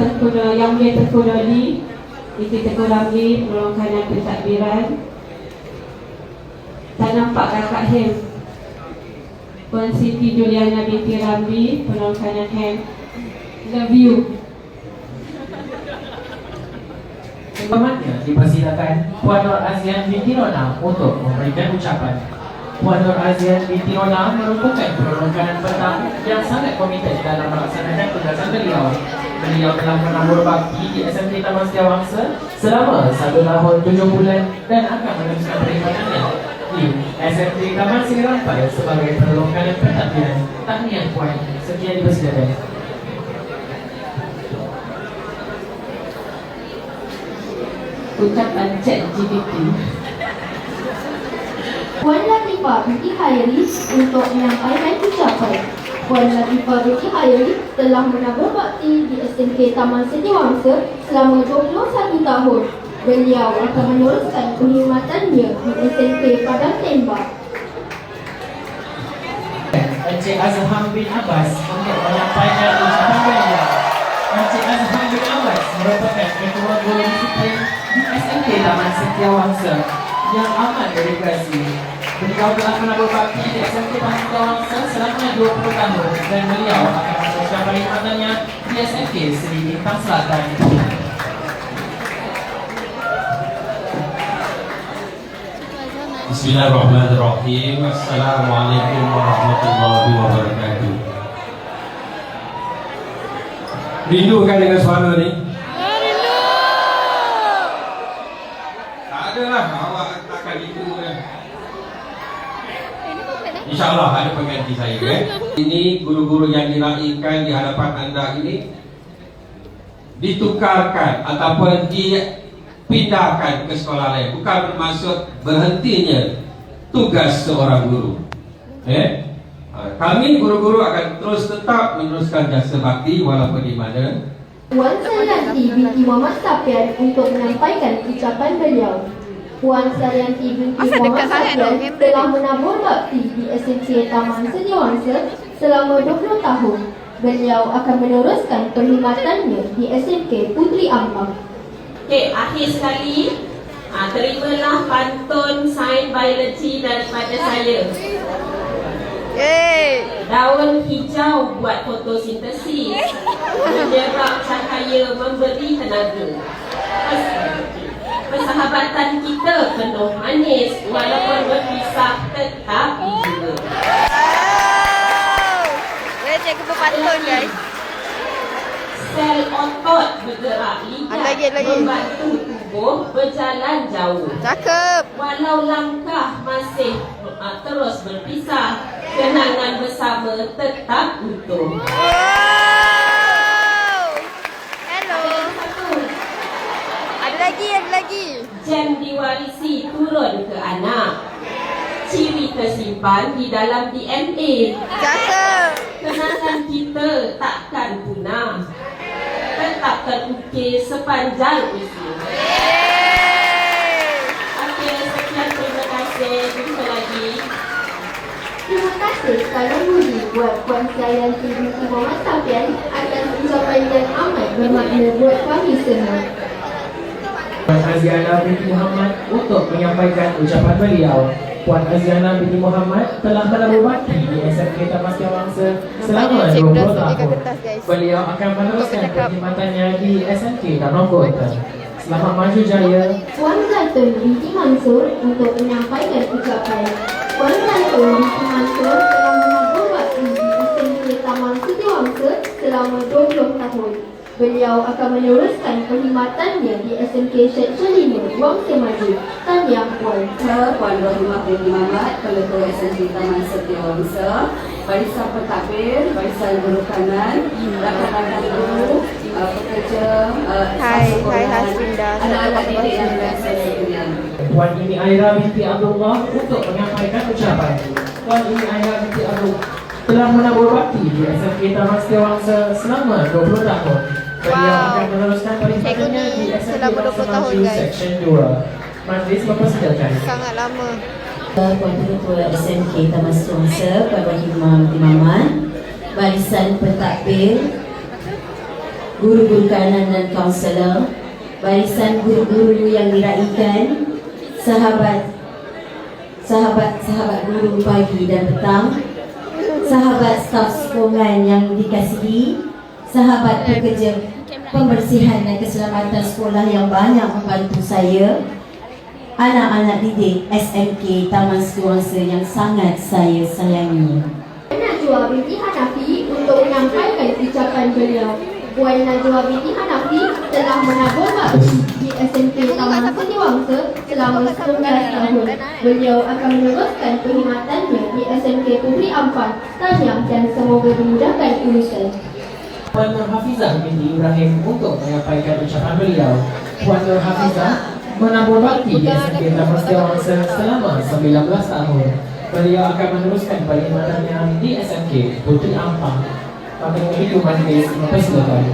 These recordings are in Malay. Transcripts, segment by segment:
Tengku Yang Mulia Tengku Doli Iti Tengku Ramli Penolong kanan pentadbiran. Tak nampak kakak Hem. Puan Siti Juliana binti Ramli Penolong kanan Hem. Love you. Selamanya dipersilakan Puan Nur Azian binti Nona untuk memberikan ucapan. Puan Nur Azian binti Nona merupakan penolongan petang yang sangat komited dalam melaksanakan tugasan beliau. Beliau telah menabur bakti di SMK Taman Setiawangsa selama satu tahun tujuh bulan dan akan meneruskan perkhidmatannya di SMK Taman Sri Rampai sebagai penolongan pentadbiran. Tahniah Puan, sekian dipersilakan. Ucapan chat GPT Puan Latifah binti Hairi untuk menyampaikan ucapan. Puan Latifah binti Hairi telah menabur bakti di SMK Taman Setiawangsa selama 21 tahun. Beliau akan meneruskan perkhidmatannya di SMK Padang Tembak. Encik Azham bin Abbas untuk menyampaikan ucapan beliau. Encik Azham bin Abbas merupakan ketua guru disiplin di SMK Taman Setiawangsa yang amat dedikasi. Beliau telah menabur bakti di Setiawangsa selama 20 tahun dan beliau akan meneruskan perkhidmatannya di SMK Seri Bintang Selatan. Bismillahirrahmanirrahim Assalamualaikum warahmatullahi wabarakatuh Rindu kan dengan suara ni? Tak ada lah, awak takkan rindu kan InsyaAllah ada pengganti saya eh? Ini guru-guru yang diraihkan di hadapan anda ini Ditukarkan ataupun dipindahkan ke sekolah lain Bukan bermaksud berhentinya tugas seorang guru eh? Ha, Kami guru-guru akan terus tetap meneruskan jasa bakti walaupun di mana Puan Saryanti binti Muhammad Sapian untuk menyampaikan ucapan beliau. Puan Saryanti binti Asal Muhammad telah menabur bakti di SMC Taman Setiawangsa selama 20 tahun. Beliau akan meneruskan perkhidmatannya di SMK Putri Ampang. Okey, akhir sekali. Ha, Terimalah pantun sains biologi daripada saya. Yeay. Daun hijau buat fotosintesis. Menyerap cahaya memberi tenaga. Pers- Persahabatan kita penuh manis Walaupun berpisah tetap dijaga Wow. Boleh cek ke pantun guys. Sel otot bergerak ligat Ah, lagi, lagi. Membantu tubuh berjalan jauh Cakep. Walau langkah masih uh, terus berpisah Kenangan bersama tetap utuh Wow. Hello. Ada satu Lagi, ada lagi. Jam diwarisi turun ke anak Ciri tersimpan di dalam DNA Cakep. Kenangan kita takkan punah Tetap terukir sepanjang usia. Okey, sekian terima kasih Jumpa lagi Terima kasih kerana budi buat Puan Saryanti binti Muhammad Sapian atas ucapan yang amat bermakna buat kami semua. Puan Aziana binti Muhammad untuk menyampaikan ucapan beliau. Puan Aziana binti Muhammad telah menabur bakti di SMK Taman Setiawangsa selama Cik, 20 dah sediakan tahun. Beliau akan meneruskan perkhidmatannya di SMK Kota. Selamat maju jaya. Puan Zaitun binti Mansur untuk menyampaikan ucapan. Puan Zaitun binti Mansur telah menabur bakti di SMK Taman Setiawangsa selama 20 tahun. Beliau akan meneruskan perkhidmatannya di SMK Seksyen 5, Wangsa Maju. Tahniah Puan. Saya Puan Rohimah binti Mamat, Ketua SNG Taman Setiawangsa, Barisan Pentadbir, Barisan Guru Kanan, rakan-rakan guru, uh, pekerja, uh, Hai, hai Hasrinda. anak-anak didik dan biasa sekalian. Puan Imi Aira binti Abdullah untuk menyampaikan ucapan. Puan Imi Aira binti Abdullah telah menabur bakti di SMK Taman Setiawangsa selama 20 tahun. Wow. akan meneruskan perkhidmatannya Cikgu ni di SMK selama 20 Taman tahun, guys. Seksyen 2. Majlis mempersilakan. Sangat lama. Puan Ketua SMK Taman Setiawangsa Puan Maman Barisan Pentadbir guru-guru kanan dan kaunselor, barisan guru-guru yang diraikan, sahabat sahabat-sahabat guru pagi dan petang, sahabat staf sokongan yang dikasihi, sahabat pekerja pembersihan dan keselamatan sekolah yang banyak membantu saya, anak-anak didik SMK Taman Setiawangsa yang sangat saya sayangi. Najwa binti Hanafi untuk menyampaikan ucapan beliau. Puan Najwa binti Hanafi telah menabur bakti di SMK Taman Setiawangsa selama 19 tahun. Beliau akan meneruskan perkhidmatannya di SMK Putri Ampan, Tanyang dan semoga dimudahkan urusan. Puan Nur Hafizah binti Ibrahim untuk menyampaikan ucapan beliau. Puan Nur Hafizah menabur bakti di Taman Setiawangsa selama 19 tahun. Beliau akan meneruskan perkhidmatannya di SMK Putri Ampang. Kami memiliki majlis mempersilakan.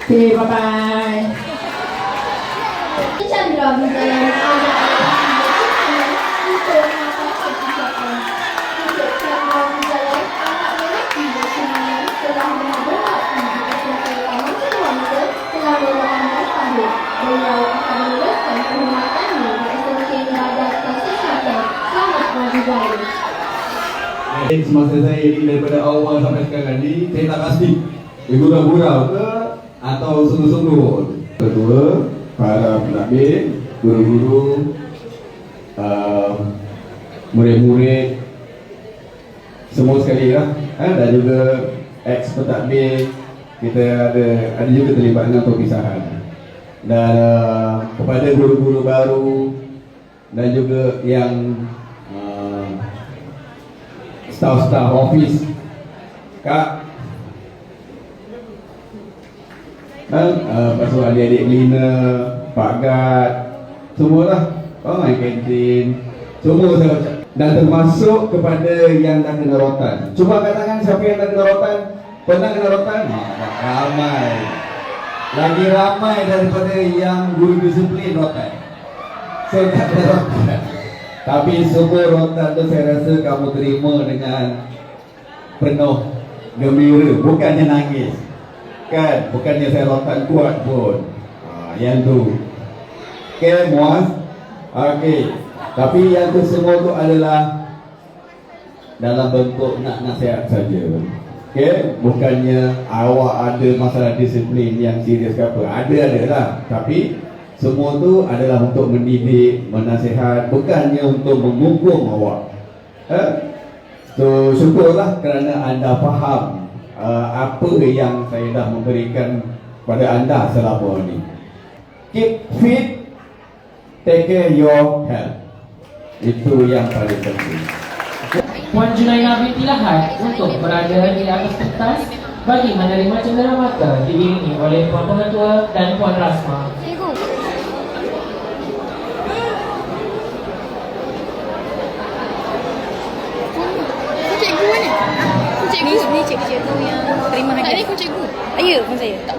Okay, bye-bye. Chandra Wijayan semasa saya ini daripada awal sampai sekarang ni saya tak pasti. Bergurau-gurau ke atau sungguh-sungguh? Kedua para penabih guru-guru uh, murid-murid semua sekali lah eh, dan juga ex pentadbir kita ada ada juga terlibat dengan perpisahan. Dan uh, kepada guru-guru baru dan juga yang staff-staff office. Kak. Dan uh, lepas tu adik-adik cleaner Pak Gad. Semualah. Oh, main kantin. Semua saya ucap dan termasuk kepada yang dah kena rotan. Cuba kat tangan siapa yang dah kena rotan? Pernah kena rotan? Ha, ramai. Lagi ramai daripada yang guru disiplin rotan. Saya tak kena rotan tapi semua rotan tu saya rasa kamu terima dengan penuh gembira, bukannya nangis. Kan, bukannya saya rotan kuat pun. Ha, yang tu. Okay, muas? Okay. Tapi yang tu semua tu adalah dalam bentuk nak nasihat saja. Okay, bukannya awak ada masalah disiplin yang serius ke apa. Ada ada lah. Tapi semua tu adalah untuk mendidik, menasihat, bukannya untuk menghukum awak. Eh? So syukurlah kerana anda faham uh, apa yang saya dah memberikan pada anda selama ini. Keep fit, take care your health. Itu yang paling penting. Puan Junaina binti Lahad untuk berada di atas pentas bagi menerima cenderamata diiringi oleh Puan Pengetua dan Puan Rasma. Cikgu. Cikgu cikgu. Ni, ni cikgu-cikgu yang terima hadiah. Tadi ku cikgu. Ah, ya, pun saya. Tak